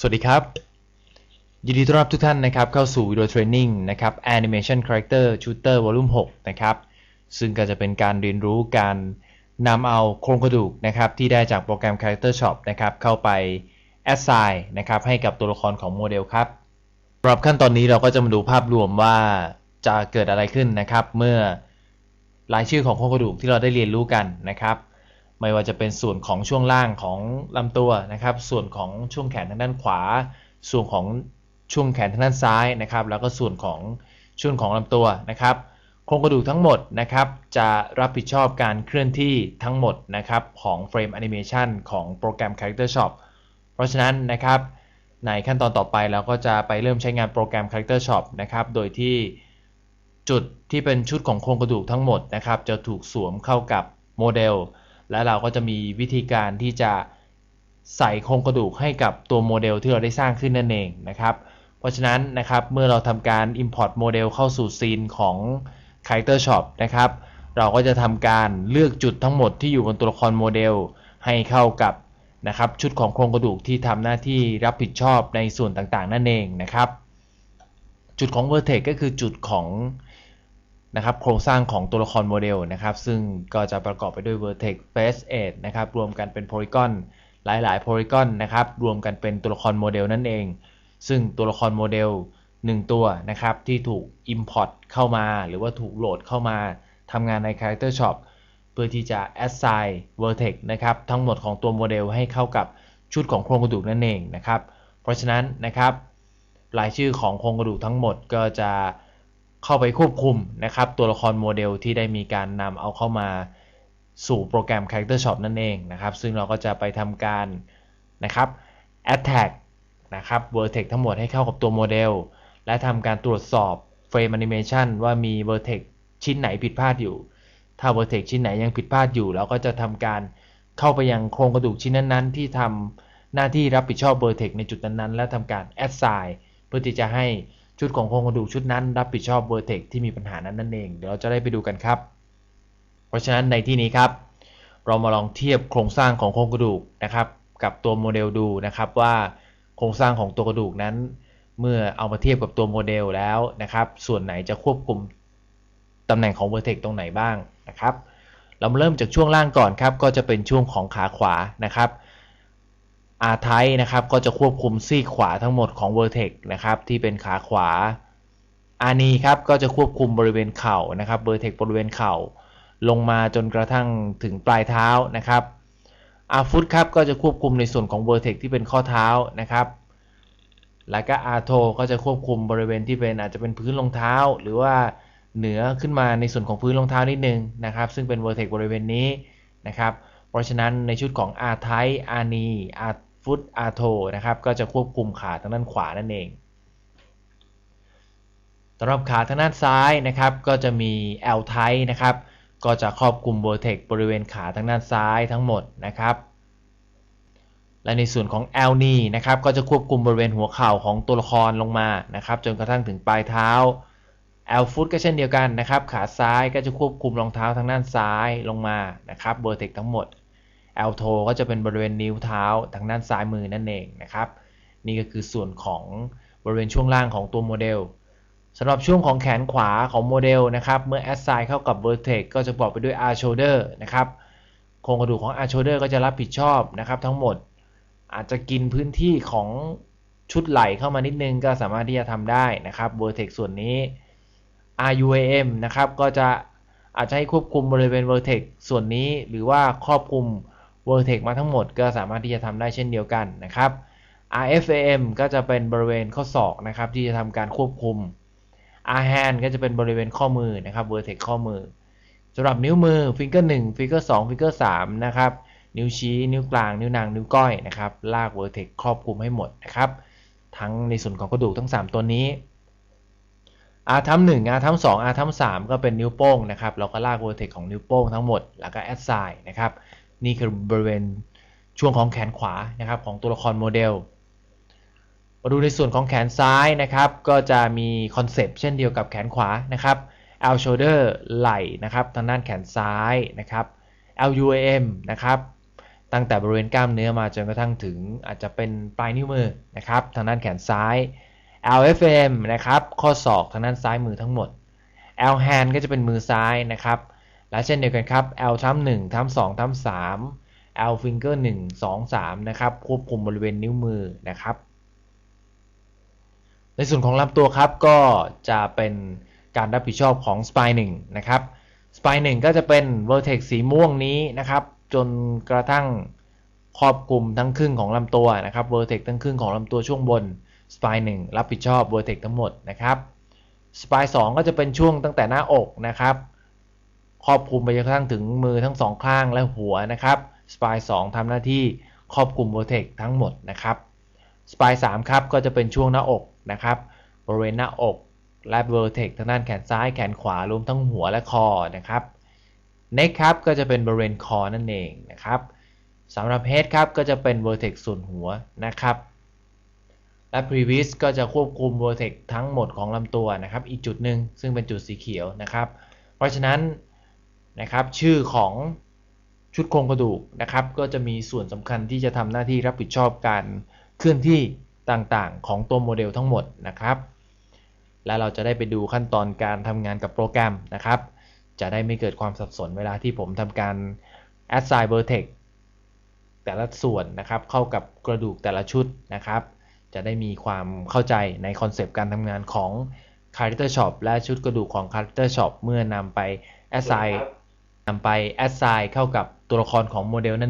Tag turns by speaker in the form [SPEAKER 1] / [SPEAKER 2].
[SPEAKER 1] สวัสดีครับ ยินดีต้อนรับทุกท่านนะครับเข้าสู่วิดีโอเทรนนิ่งนะครับ Animation Character Shooter Volume 6นะครับซึ่งก็จะเป็นการเรียนรู้การนำเอาโครงกระดูกนะครับที่ได้จากโปรแกรม Character Shop นะครับเข้าไป Assign นะครับให้กับตัวละครของโมเดลครับสำหรับขั้นตอนนี้เราก็จะมาดูภาพรวมว่าจะเกิดอะไรขึ้นนะครับ เมื่อรายชื่อของโครงกระดูกที่เราได้เรียนรู้กันนะครับ ไม่ว่าจะเป็นส่วนของช่วงล่างของลำตัวนะครับ ส่วนของช่วงแขนทางด้านขวา ส่วนของช่วงแขนทางด้านซ้ายนะครับ แล้วก็ส่วนของช่วงของลำตัวนะครับโครงกระดูกทั้งหมดนะครับจะรับผิดชอบการเคลื่อนที่ทั้งหมดนะครับของเฟรมแอนิเมชันของโปรแกรม Character Shop เพราะฉะนั้นนะครับในขั้นตอนต่อไปเราก็จะไปเริ่มใช้งานโปรแกรม Character Shop นะครับโดยที่จุดที่เป็นชุดของโครงกระดูกทั้งหมดนะครับจะถูกสวมเข้ากับโมเดล และเราก็จะมีวิธีการที่จะใส่โครงกระดูกให้กับตัวโมเดลที่เราได้สร้างขึ้นนั่นเองนะครับ เพราะฉะนั้นนะครับเมื่อเราทำการ import โมเดลเข้าสู่ซีนของ Character Shop นะครับ เราก็จะทำการเลือกจุดทั้งหมดที่อยู่บนตัวละครโมเดลให้เข้ากับนะครับชุดของโครงกระดูกที่ทำหน้าที่รับผิดชอบในส่วนต่างๆ นั่นเองนะครับ จุดของ Vertex ก็คือจุดของ นะครับโครงสร้างของตัวละครโมเดลนะครับ ซึ่งก็จะประกอบไปด้วย vertex face edge นะครับรวมกันเป็น polygon หลายๆ polygon นะครับรวมกันเป็นตัวละครโมเดลนั่นเอง ซึ่งตัวละครโมเดล 1 ตัวนะครับที่ถูก import เข้ามา หรือว่าถูกโหลดเข้ามาทำงานใน character shop เพื่อที่จะ assign vertex นะครับทั้งหมดของตัวโมเดลให้เข้ากับชุดของโครงกระดูกนั่นเองนะครับ เพราะฉะนั้นนะครับรายชื่อของโครงกระดูกทั้งหมดก็จะ เข้าไปควบคุมนะครับตัวละครโมเดลที่ได้มีการนำเอาเข้ามาสู่โปรแกรม Character Shop นั่นเองนะครับ ซึ่งเราก็จะไปทำการนะครับ attack นะครับ vertex ทั้งหมดให้เข้ากับตัวโมเดล และทำการตรวจสอบ frame animation ว่ามี vertex ชิ้นไหนผิดพลาดอยู่ ถ้า vertex ชิ้นไหนยังผิดพลาดอยู่เราก็จะทำการเข้าไปยังโครงกระดูกชิ้นนั้นๆ ที่ทำหน้าที่รับผิดชอบ vertex ในจุดนั้นๆ และทำการ assign เพื่อที่จะให้ ชุดของโครงกระดูกชุดนั้นรับผิดชอบ Vertex ที่มีปัญหานั้นนั่นเอง เดี๋ยวเราจะได้ไปดูกันครับ เพราะฉะนั้นในที่นี้ครับ เรามาลองเทียบโครงสร้างของโครงกระดูกนะครับกับตัวโมเดลดูนะครับว่าโครงสร้างของตัวกระดูกนั้น เมื่อเอามาเทียบกับตัวโมเดลแล้วนะครับ ส่วนไหนจะควบคุมตำแหน่งของ Vertex ตรงไหนบ้างนะครับ เรามาเริ่มจากช่วงล่างก่อนครับ ก็จะเป็นช่วงของขาขวานะครับ อาไทนะครับก็จะควบคุมซีกขวาทั้งหมดของ Vertex นะครับที่เป็นขาขวาอานีครับก็จะควบคุมบริเวณเข่านะครับ Vertex บริเวณเข่า ลงมาจนกระทั่งถึงปลายเท้านะครับอาฟุตครับก็จะควบคุมในส่วนของ Vertex ที่เป็นข้อเท้านะครับแล้วก็อาโทก็จะควบคุมบริเวณที่เป็นอาจจะเป็นพื้นรองเท้า หรือว่าเหนือขึ้นมาในส่วนของพื้นรองเท้านิดนึงนะครับ ซึ่งเป็น Vertex บริเวณนี้นะครับ เพราะฉะนั้นในชุดของอาไทอานีอา ฟุตอาโทนะครับก็จะควบคุมขาทางด้านขวานั่นเองสำหรับขาทางด้านซ้ายนะครับก็จะมี L ไทนะครับก็จะครอบคลุมเวอร์เทกบริเวณขาทางด้านซ้ายทั้งหมดนะครับและในส่วนของ L นีนะครับก็จะควบคุมบริเวณหัวเข่าของตัวละครลงมานะครับจนกระทั่งถึงปลายเท้า L ฟุตก็เช่นเดียวกันนะครับขาซ้ายก็จะควบคุมรองเท้าทางด้านซ้ายลงมานะครับเบอร์เทกทั้งหมด แอลโทก็จะเป็นบริเวณนิ้วเท้าทางด้านซ้ายมือนั่นเองนะครับ นี่ก็คือส่วนของบริเวณช่วงล่างของตัวโมเดลสำหรับช่วงของแขนขวาของโมเดลนะครับ เมื่อแอสไซน์เข้ากับ Vertex ก็จะบอกไปด้วย R shoulder นะครับโครงกระดูกของ R shoulder ก็จะรับผิดชอบนะครับทั้งหมด อาจจะกินพื้นที่ของชุดไหลเข้ามานิดนึงก็สามารถที่จะทำได้นะครับ Vertex ส่วนนี้ RUAM นะครับก็จะอาจจะให้ควบคุมบริเวณ Vertex ส่วนนี้หรือว่าครอบคลุม Vertex มาทั้งหมดก็สามารถที่จะทำได้เช่นเดียวกันนะครับ RFAM ก็จะเป็นบริเวณข้อศอกนะครับที่จะทำการควบคุม R-hand ก็จะเป็นบริเวณข้อมือนะครับ Vertex ข้อมือสำหรับนิ้วมือ finger 1 finger 2 finger 3นะครับนิ้วชี้นิ้วกลาง นิ้วนางนิ้วก้อยนะครับลาก Vertex ครอบคลุมให้หมดนะครับทั้งในส่วนของกระดูกทั้ง 3 ตัวนี้ R ทับ1 R ทับ2 R ทับ3ก็เป็นนิ้วโป้งนะครับเราก็ลาก Vertex ของนิ้วโป้งทั้งหมดแล้วก็ assign นะครับ นี่คือบริเวณช่วงของแขนขวานะครับของตัวละครโมเดล มาดูในส่วนของแขนซ้ายนะครับก็จะมีคอนเซปต์เช่นเดียวกับแขนขวานะครับ L shoulder ไหล่นะครับทางด้านแขนซ้ายนะครับ LUAM นะครับตั้งแต่บริเวณกล้ามเนื้อมาจนกระทั่งถึงอาจจะเป็นปลายนิ้วมือนะครับทางด้านแขนซ้าย LFM นะครับข้อศอกทางด้านซ้ายมือทั้งหมด L hand ก็จะเป็นมือซ้ายนะครับ และเช่นเดียวกันครับ L ทั้ม1ทั้ม2ทั้ม3 L finger 1 2 3 นะครับ ควบคุมบริเวณนิ้วมือนะครับ ในส่วนของลำตัวครับก็จะเป็นการรับผิดชอบของ Spine 1นะครับ Spine 1ก็จะเป็น Vertex สีม่วงนี้นะครับ จนกระทั่งครอบคลุมทั้งครึ่งของลำตัวนะครับ Vertex ทั้งครึ่งของลำตัวช่วงบน Spine 1รับผิดชอบ Vertex ทั้งหมดนะครับ Spine 2ก็จะเป็นช่วงตั้งแต่หน้าอกนะครับ ครอบคลุมไปจนกระทั่งถึงมือทั้งสองข้างและหัวนะครับ Spine 2ทำหน้าที่ครอบคลุม Vertex ทั้งหมดนะครับ Spine 3ครับก็จะเป็นช่วงหน้าอกนะครับบริเวณหน้าอกและ Vertex ทางด้านแขนซ้ายแขนขวารวมทั้งหัวและคอนะครับ Neck ครับก็จะเป็นบริเวณคอนั่นเองนะครับสำหรับ Head ครับก็จะเป็น Vertex ส่วนหัวนะครับและ Previs ก็จะควบคุม Vertex ทั้งหมดของลำตัวนะครับ อีกจุดหนึ่งซึ่งเป็นจุดสีเขียวนะครับ เพราะฉะนั้น นะครับ ชื่อของชุดโครงกระดูกนะครับ ก็จะมีส่วนสำคัญที่จะทำหน้าที่รับผิดชอบการเคลื่อนที่ต่างๆ ของตัวโมเดลทั้งหมดนะครับ และเราจะได้ไปดูขั้นตอนการทำงานกับโปรแกรมนะครับ จะได้ไม่เกิดความสับสนเวลาที่ผมทำการ assign vertex แต่ละส่วนนะครับเข้ากับกระดูกแต่ละชุดนะครับ จะได้มีความเข้าใจในคอนเซปต์การทำงานของ Character Shop และชุดกระดูกของ Character Shop เมื่อนำไป assign นำไป assign เข้ากับตัวละครของโมเดลนั้น